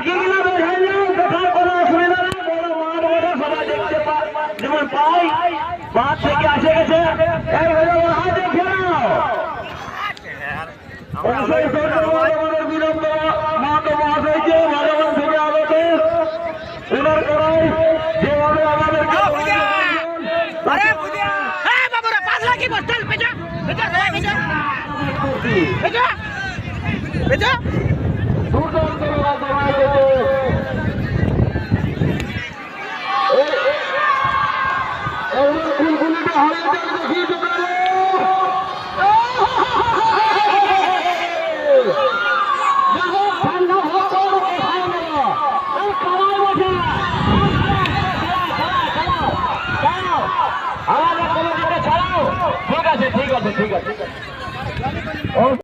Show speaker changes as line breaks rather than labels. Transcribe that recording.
বাকিগুলো বের হয়ে যাও দেখার থেকে আসে গেছে এই হলো হাত দেখে নাও অবশ্যই ধন্যবাদ আমাদের বিলম্ব মাঠ মহাশয়কে ভগবান থেকে আগত উনার Vamos lá!